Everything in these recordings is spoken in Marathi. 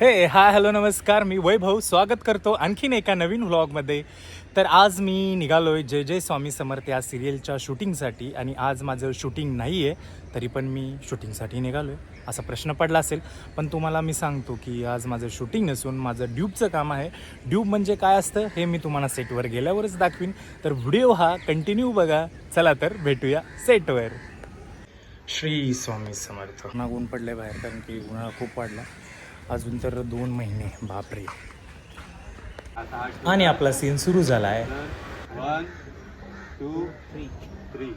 हे हाय हॅलो नमस्कार. मी वैभव स्वागत करतो आणखीन एका नवीन व्लॉगमध्ये तर आज मी निघालो आहे जय जय स्वामी समर्थ या सिरियलच्या शूटिंगसाठी आणि आज माझं शूटिंग नाही आहे तरी पण मी शूटिंगसाठी निघालो आहे असा प्रश्न पडला असेल पण तुम्हाला मी सांगतो की आज माझं शूटिंग नसून माझं ड्यूबचं काम आहे. ड्यूब म्हणजे काय असतं हे मी तुम्हाला सेटवर गेल्यावरच दाखवीन. तर व्हिडिओ हा कंटिन्यू बघा. चला तर भेटूया सेटवर श्री स्वामी समर्थ. ना ऊन पडले बाहेर कारण की उन्हाळा खूप वाढला. अजून तर दोन महिने बापरे. आणि आपला सीन सुरू झाला आहे वन टू थ्री थ्री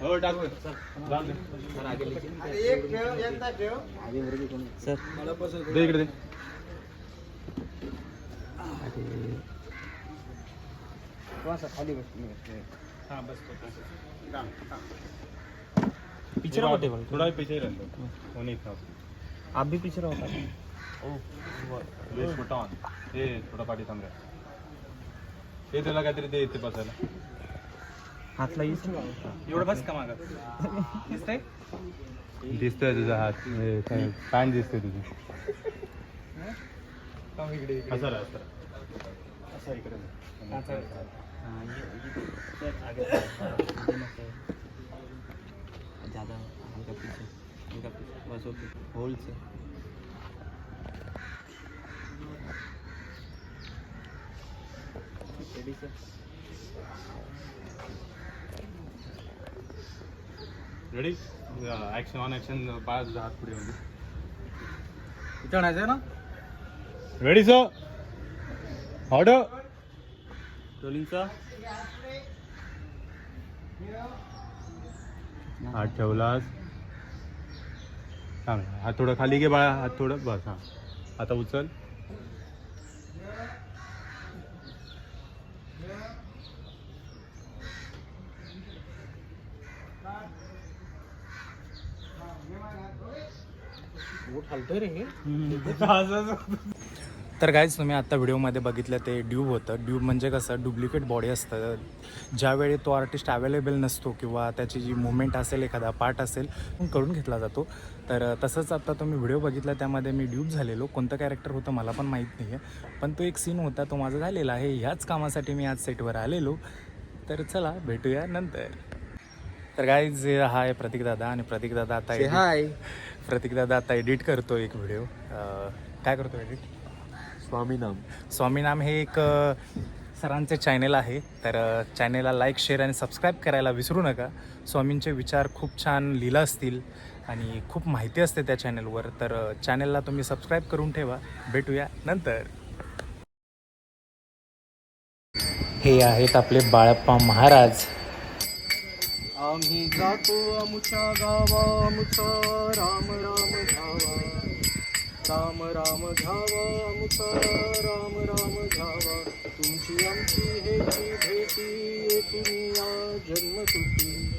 हो टाकू दे. इकडे दे. पिक्चर थोड़ा ही आप भी पिक्चर होता वेस्ट फुट ऑन हे थोडा पाठी थांब रे हे तुला काहीतरी दे इथे बसायला हातला एवढं बस का मागं दिसतंय? दिसतोय तुझा हात पॅन्ट दिसतोय तुझी. असं राहा असं राहा. असं इकडे ज़्यादा हल्का पीछे. बस okay hold say ready sir ready action on action पाच दहा हात पुढे म्हणजे इथं आणायचं ना? रेडी सर ऑर्डर रोलिंगचा हात ठेवलास. थांब हात थोडं खाली घे बाळा हात थोडं बस हां. आता उचल. हलतोय रे हे तर काहीच तुम्ही आत्ता व्हिडिओमध्ये बघितलं ते ड्यूब होतं. ड्यूब म्हणजे कसं डुप्लिकेट बॉडी असतं. ज्यावेळी तो आर्टिस्ट अवेलेबल नसतो किंवा त्याची जी मुवमेंट असेल एखादा पार्ट असेल करून घेतला जातो. तर तसंच आत्ता तुम्ही व्हिडिओ बघितला त्यामध्ये मी ड्यूब झालेलो. कोणतं कॅरेक्टर होतं मला पण माहीत नाही आहे पण तो एक सीन होता तो माझा झालेला आहे. ह्याच कामासाठी मी आज सेटवर आलेलो. तर चला भेटूया नंतर. तर गाईज हा आहे प्रतीकदादा आणि प्रतीकदादा आता हाय प्रतीकदादा आता एडिट करतो एक व्हिडिओ काय करतो एडिट स्वामी नाम स्वामी नाम हे एक सरांचे चॅनल आहे. तर चॅनेलला लाईक शेअर आणि सबस्क्राईब करायला विसरू नका. स्वामींचे विचार खूप छान लिहिलं असतील आणि खूप माहिती असते त्या चॅनलवर तर चॅनलला तुम्ही सबस्क्राईब करून ठेवा. भेटूया नंतर. हे आहेत आपले बाळप्पा महाराज. आम्ही जातो अमुच्या गावा अमुचा राम राम घ्यावा राम राम घ्यावा अमुका राम राम घ्यावा. तुमची आमची हेची भेटी येथून या जन्मतुटी.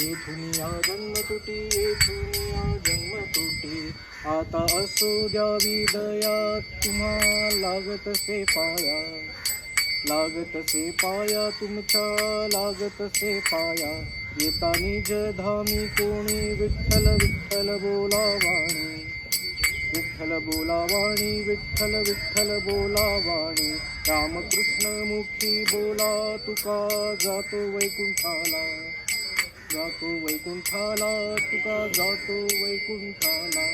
येथून या जन्मतुटी येथून या जन्मतुटी. आता असू द्यावी दया तुम्हा लागत से पाया. लागत से पाया तुमच्या लागत से पाया. येता निज धामी कोणी विठ्ठल विठ्ठल बोलावाणी. विठ्ठल बोलावाणी विठ्ठल विठ्ठल बोलावाणी. रामकृष्ण मुखी बोला तुका जातो वैकुंठाला. जातो वैकुंठाला तुका जातो वैकुंठाला.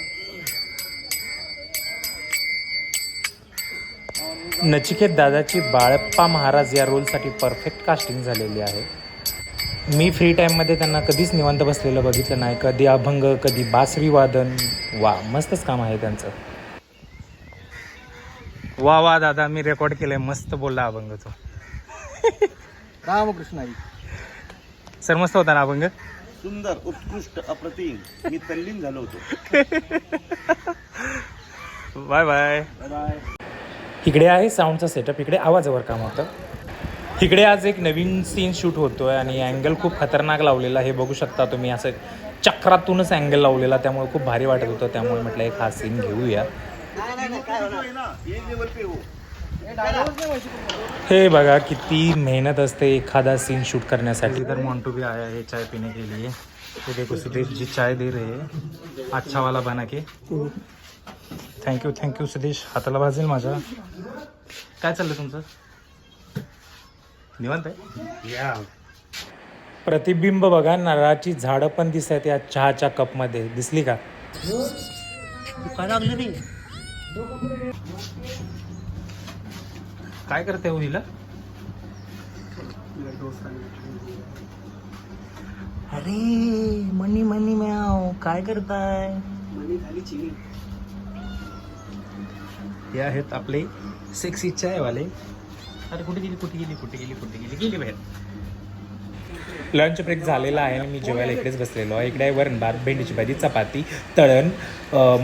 नचिकेत दादाची बाळप्पा महाराज या रोलसाठी परफेक्ट कास्टिंग झालेली आहे. मी फ्री टाईममध्ये त्यांना कधीच निवांत बसलेलं बघितलं नाही. कधी अभंग कधी बासरी वादन वा मस्तच काम आहे त्यांचं. वा वा दादा मी रेकॉर्ड केलंय. मस्त बोलला अभंग तो. रामकृष्ण आई. सर मस्त होता ना अभंग? सुंदर उत्कृष्ट अप्रतिम. मी तल्लीन झालो होतो. Bye bye. इकडे आहे साऊंडचा सेटअप इकडे आवाजावर काम होतं. इकडे आज एक नवीन सीन शूट होतोय आणि अँगल खूप खतरनाक लावलेला हे बघू शकता तुम्ही असं चक्रातूनच अँगल लावलेला त्यामुळे खूप भारी वाटत होतं. त्यामुळे म्हटलं एक हा सीन घेऊया. हो हे बघा किती मेहनत असते एखादा सीन शूट करण्यासाठी. इधर मोंटू भी आया है चाय पीने के लिए. ये देखो सुदेश जी चाय दे रहे हैं. अच्छा वाला बना के. Thank you thank you Sudesh. हाताला भाजेल माझ्या. काय चाललं तुमचं? निवांत आहे? प्रतिबिंब बघा नारळाची झाडं पण दिसत आहेत या चहाच्या कपमध्ये. दिसली का? काय काय करते हो हिला? अरे मनी मनी म्याव. काय करताय? हे आहेत आपले सेक्सी चायवाले. अरे कुठे गेली कुठे गेली कुठे गेली कुठे गेली? गेली बाहेर. लंच ब्रेक झालेला आहे आणि मी जेवायला इकडेच बसलेलो आहे. इकडे आहे वरण भात भेंडीची भाजी चपाती तळण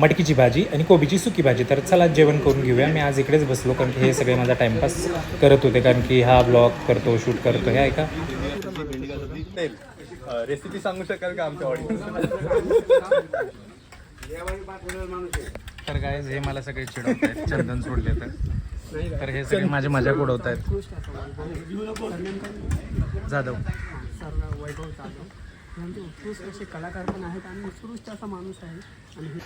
मटकीची भाजी आणि कोबीची सुकी भाजी. तर चला जेवण करून घेऊया. मी आज इकडेच बसलो कारण की हे सगळे माझा टाइमपास करत होते कारण की हा ब्लॉग करतो शूट करतो हे ऐका रेसिपी सांगू शकाल का आमच्या ऑडियन्स तर काय हे मला सगळे चिडवत आहेत चंदन सोडले तर. तर हे सगळे माझी मजा उडवत आहेत जाधव. सर्व वैभव चालू म्हणजे उत्कृष्ट असे कलाकार पण आहेत आणि उत्कृष्ट असा माणूस आहे. आणि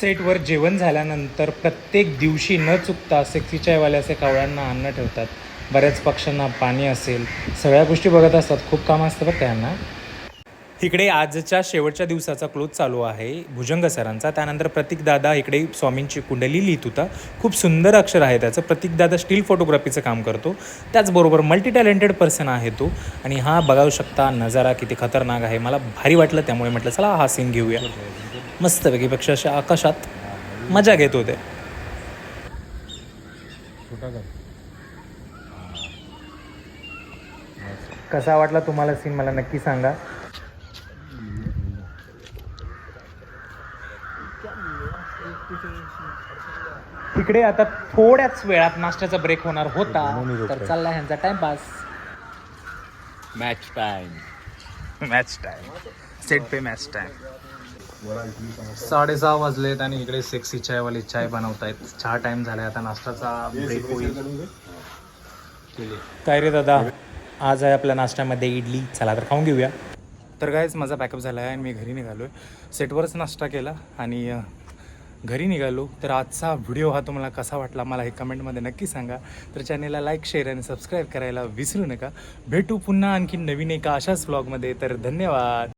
सेटवर जेवण झाल्यानंतर प्रत्येक दिवशी न चुकता सेक्सीच्यावाल्याचे असे कावळ्यांना अन्न ठेवतात. बऱ्याच पक्ष्यांना पाणी असेल. सगळ्या गोष्टी बघत असतात. खूप काम असतं बरं त्यांना इकडे आजच्या शेवटच्या दिवसाचा क्लोज चालू आहे भुजंग सरांचा. त्यानंतर प्रतीकदादा इकडे स्वामींची कुंडली लिहित होता. खूप सुंदर अक्षर आहे त्याचं. प्रतीकदादा स्टील फोटोग्राफीचं काम करतो. त्याचबरोबर मल्टी टॅलेंटेड पर्सन आहे तो. आणि हा बघावू शकता नजारा किती खतरनाक आहे. मला भारी वाटलं त्यामुळे म्हटलं चला हा सीन घेऊया. मस्तपैकीपेक्षा अशा आकाशात मजा घेत होते. कसा वाटला तुम्हाला सीन मला नक्की सांगा. इकडे आता थोड्याच वेळात नाश्त्याचा ब्रेक होणार होता. तर चालला ह्यांचा timepass match time match time set पे मॅच टाइम साडेसहा वाजलेत आणि इकडे सेक्सी चायवाले चाय बनवतायत. चहा टाइम झालाय आता नाश्त्याचा ब्रेक होईल. काय रे दादा? आज आहे आपल्या नाश्त्यामध्ये इडली. चला तर खाऊन घेऊया. तर कायच माझा पॅकअप झाला आहे आणि मी घरी निघालो आहे सेटवरच नाश्ता केला आणि घरी निघालो. तर आजचा व्हिडिओ हा तुम्हाला कसा वाटला मला हे कमेंटमध्ये नक्की सांगा. तर चॅनेलला लाईक शेअर आणि सबस्क्राईब करायला विसरू नका. भेटू पुन्हा आणखी नवीन एका अशाच व्लॉगमध्ये तर धन्यवाद!